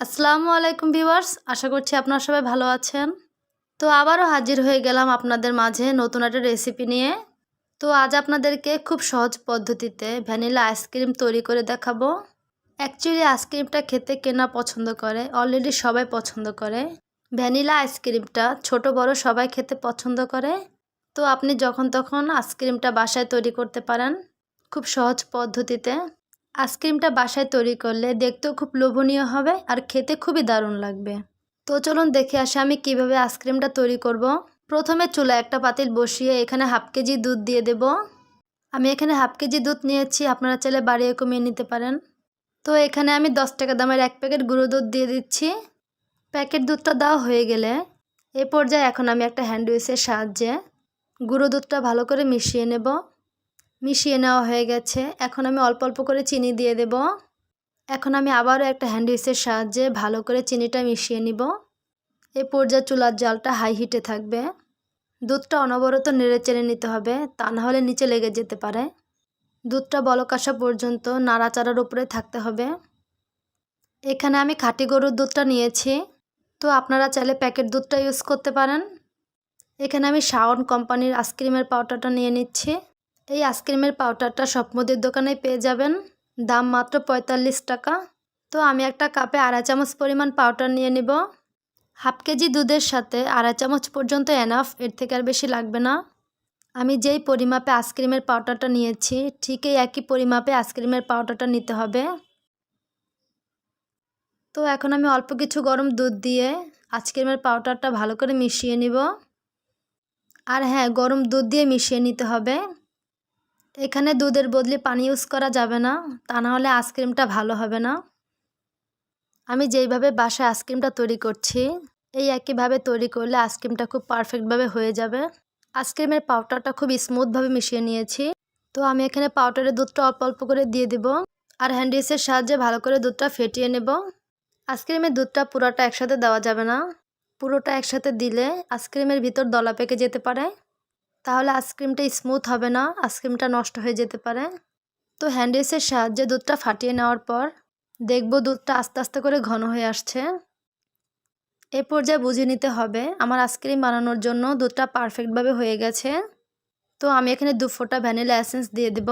আসসালামু আলাইকুম ভিউয়ার্স, আশা করছি আপনারা সবাই ভালো আছেন। তো আবারও হাজির হয়ে গেলাম আপনাদের মাঝে নতুন একটা রেসিপি নিয়ে। তো আজ আপনাদেরকে খুব সহজ পদ্ধতিতে ভ্যানিলা আইসক্রিম তৈরি করে দেখাবো। অ্যাকচুয়ালি আইসক্রিমটা খেতে কেনা পছন্দ করে অলরেডি সবাই পছন্দ করে। ভ্যানিলা আইসক্রিমটা ছোট বড় সবাই খেতে পছন্দ করে। তো আপনি যখন তখন আইসক্রিমটা বাসায় তৈরি করতে পারেন, খুব সহজ পদ্ধতিতে। আইসক্রিমটা বাসায় তৈরি করলে দেখতেও খুব লোভনীয় হবে আর খেতে খুবই দারুণ লাগবে। তো চলুন দেখে আসি আমি কীভাবে আইসক্রিমটা তৈরি করব। প্রথমে চুলা একটা পাতিল বসিয়ে এখানে হাফ কেজি দুধ দিয়ে দেব। আমি এখানে হাফ কেজি দুধ নিয়েছি, আপনারা চাইলে বাড়িয়ে কমিয়ে নিতে পারেন। তো এখানে আমি দশ টাকা দামের এক প্যাকেট গুঁড়ো দুধ দিয়ে দিচ্ছি। প্যাকেট দুধটা দেওয়া হয়ে গেলে এ পর্যায়ে এখন আমি একটা হ্যান্ড উইসের সাহায্যে গুঁড়ো দুধটা ভালো করে মিশিয়ে নেব। মিশিয়ে নেওয়া হয়ে গেছে। এখন আমি অল্প অল্প করে চিনি দিয়ে দেব। এখন আমি আবারও একটা হ্যান্ড সাহায্যে ভালো করে চিনিটা মিশিয়ে নিব। এ পর্যায়ে চুলার জালটা হাই হিটে থাকবে। দুধটা অনবরত নেড়ে চেড়ে নিতে হবে, তা না হলে নিচে লেগে যেতে পারে। দুধটা বলক আসা পর্যন্ত নাড়াচাড়ার উপরে থাকতে হবে। এখানে আমি খাঁটি গরুর দুধটা নিয়েছি। তো আপনারা চাইলে প্যাকেট দুধটা ইউজ করতে পারেন। এখানে আমি শাওন কোম্পানির আইসক্রিমের পাউডারটা নিয়ে নিচ্ছি। এই আইসক্রিমের পাউডারটা সব মুদির দোকানে পেয়ে যাবেন। দাম মাত্র পঁয়তাল্লিশ টাকা। তো আমি একটা কাপে আড়াই চামচ পরিমাণ পাউডার নিয়ে নিব। হাফ কেজি দুধের সাথে আড়াই চামচ পর্যন্ত এনাফ এর থেকে আর বেশি লাগবে না। আমি যেই পরিমাপে আইসক্রিমের পাউডারটা নিয়েছি, ঠিক এই একই পরিমাপে আইসক্রিমের পাউডারটা নিতে হবে। তো এখন আমি অল্প কিছু গরম দুধ দিয়ে আইসক্রিমের পাউডারটা ভালো করে মিশিয়ে নিব। আর হ্যাঁ গরম দুধ দিয়ে মিশিয়ে নিতে হবে। এখানে দুধের বদলে পানি ইউজ করা যাবে না, তা না হলে আইসক্রিমটা ভালো হবে না। আমি যেইভাবে বাসায় আইসক্রিমটা তৈরি করছি, এই একইভাবে তৈরি করলে আইসক্রিমটা খুব পারফেক্টভাবে হয়ে যাবে। আইসক্রিমের পাউডারটা খুব স্মুথভাবে মিশিয়ে নিয়েছি। তো আমি এখানে পাউডারের দুধটা অল্প অল্প করে দিয়ে দেব আর হ্যান্ডিসের সাহায্যে ভালো করে দুধটা ফেটিয়ে নেব। আইসক্রিমের দুধটা পুরোটা একসাথে দেওয়া যাবে না। পুরোটা একসাথে দিলে আইসক্রিমের ভিতর দলা পেকে যেতে পারে। তাহলে আইসক্রিমটা স্মুথ হবে না আইসক্রিমটা নষ্ট হয়ে যেতে পারে। তো হ্যান্ডেসের সাহায্যে দুধটা ফাটিয়ে নেওয়ার পর দেখব দুধটা আস্তে আস্তে করে ঘন হয়ে আসছে। এ পর্যায়ে বুঝে নিতে হবে, আমার আইসক্রিম বানানোর জন্য দুধটা পারফেক্টভাবে হয়ে গেছে। তো আমি এখানে দু ফোঁটা ভ্যানিলা অ্যাসেন্স দিয়ে দেব।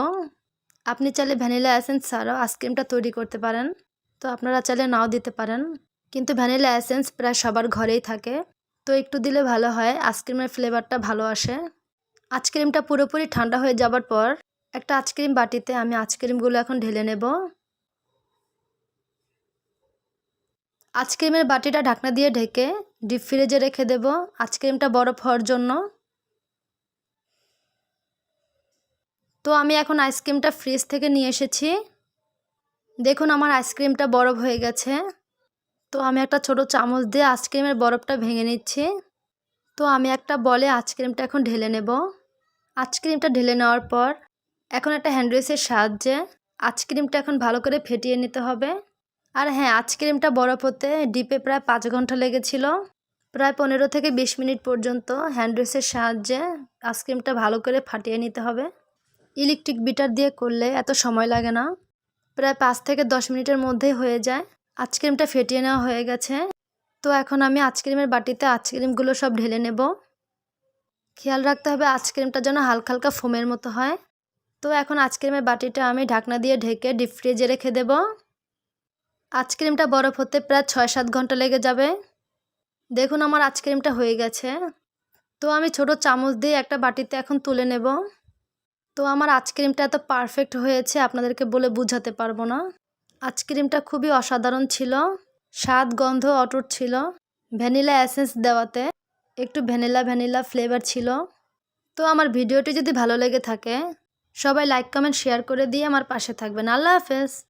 আপনি চাইলে ভ্যানিলা অ্যাসেন্স ছাড়াও আইসক্রিমটা তৈরি করতে পারেন। তো আপনারা চাইলে নাও দিতে পারেন। কিন্তু ভ্যানিলা অ্যাসেন্স প্রায় সবার ঘরেই থাকে। তো একটু দিলে ভালো হয় আইসক্রিমের ফ্লেভারটা ভালো আসে। আইসক্রিমটা পুরোপুরি ঠান্ডা হয়ে যাবার পর একটা আইসক্রিম বাটিতে আমি আইসক্রিমগুলো এখন ঢেলে নেব। আইসক্রিমের বাটিটা ঢাকনা দিয়ে ঢেকে ডিপ ফ্রিজে রেখে দেব। আইসক্রিমটা বরফ হওয়ার জন্য। তো আমি এখন আইসক্রিমটা ফ্রিজ থেকে নিয়ে এসেছি। দেখুন আমার আইসক্রিমটা বরফ হয়ে গেছে। তো আমি একটা ছোট চামচ দিয়ে আইসক্রিমের বরফটা ভেঙে নিচ্ছি। তো আমি একটা বলে আইসক্রিমটা এখন ঢেলে নেব। আইসক্রিমটা ঢেলে নেওয়ার পর এখন একটা হ্যান্ডউইচের সাহায্যে আইসক্রিমটা এখন ভালো করে ফেটিয়ে নিতে হবে। আর হ্যাঁ আইসক্রিমটা বরফ হতে ডিপে প্রায় পাঁচ ঘণ্টা লেগেছিল। প্রায় পনেরো থেকে বিশ মিনিট পর্যন্ত হ্যান্ডউইচের সাহায্যে আইসক্রিমটা ভালো করে ফাটিয়ে নিতে হবে। ইলেকট্রিক বিটার দিয়ে করলে এত সময় লাগে না। প্রায় পাঁচ থেকে দশ মিনিটের মধ্যেই হয়ে যায়। আইসক্রিমটা ফেটিয়ে নেওয়া হয়ে গেছে। তো এখন আমি আইসক্রিমের বাটিতে আইসক্রিমগুলো সব ঢেলে নেব। খেয়াল রাখতে হবে আইসক্রিমটা যেন হালকা হালকা ফোমের মতো হয়। তো এখন আইসক্রিমের বাটিটা আমি ঢাকনা দিয়ে ঢেকে ডিপ ফ্রিজে রেখে দেব। আইসক্রিমটা বরফ হতে প্রায় ছয় সাত ঘণ্টা লেগে যাবে। দেখুন আমার আইসক্রিমটা হয়ে গেছে। তো আমি ছোট চামচ দিয়ে একটা বাটিতে এখন তুলে নেব। তো আমার আইসক্রিমটা এত পারফেক্ট হয়েছে, আপনাদেরকে বলে বুঝাতে পারব না। আইসক্রিমটা খুবই অসাধারণ ছিল। স্বাদ, গন্ধ অটুট ছিল। ভ্যানিলা অ্যাসেন্স দেওয়াতে একটু ভ্যানিলা ভ্যানিলা ফ্লেভার ছিল। তো আমার ভিডিওটি যদি ভালো লেগে থাকে, সবাই লাইক, কমেন্ট, শেয়ার করে দিয়ে আমার পাশে থাকবেন। আল্লাহ হাফেজ।